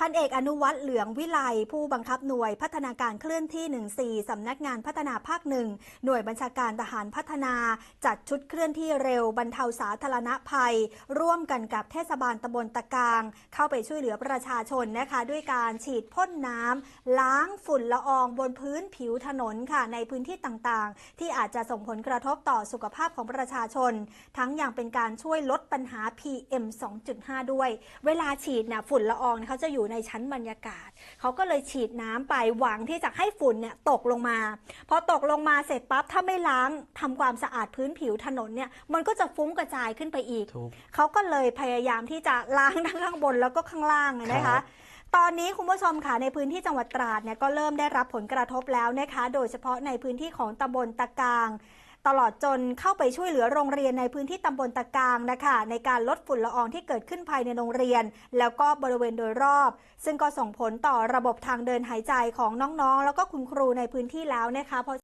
พันเอกอนุวัฒน์เหลืองวิไลผู้บังคับหน่วยพัฒนาการเคลื่อนที่ 14 สำนักงานพัฒนาภาคหนึ่งหน่วยบัญชาการทหารพัฒนา จัดชุดเคลื่อนที่เร็วบรรเทาสาธารณภัย ร่วมกันกับเทศบาลตำบลตะกาง เข้าไปช่วยเหลือประชาชนนะคะ ด้วยการฉีดพ่นน้ำล้างฝุ่นละอองบนพื้นผิวถนนค่ะ ในพื้นที่ต่างๆ ที่อาจจะส่งผลกระทบต่อสุขภาพของประชาชน ทั้งอย่างเป็นการช่วยลดปัญหา PM 2.5 ด้วย เวลาฉีดเนี่ยฝุ่นละอองเขาจะอยู่ในชั้นบรรยากาศ เขาก็เลยฉีดน้ำไปหวังที่จะให้ฝุ่นเนี่ยตกลงมา พอตกลงมาเสร็จปั๊บถ้าไม่ล้างทำความสะอาดพื้นผิวถนนเนี่ยมันก็จะฟุ้งกระจายขึ้นไปอีกถูกเขาก็เลยพยายามที่จะล้างทั้งข้างบนแล้วก็ข้างล่างอะนะครัคะบตอนนี้คุณผู้ชมค่ะในพื้นที่จังหวัดตราดเนี่ยก็เริ่มได้รับผลกระทบแล้วนะคะ โดยเฉพาะในพื้นที่ของตำบลตะกาง ตลอดจนเข้าไปช่วยเหลือโรงเรียนในพื้นที่ตำบลตะกางนะคะในการลดฝุ่นละอองที่เกิดขึ้นภายในโรงเรียน แล้วก็บริเวณโดยรอบ ซึ่งก็ส่งผลต่อระบบทางเดินหายใจของน้องๆ แล้วก็คุณครูในพื้นที่แล้วนะคะพราะ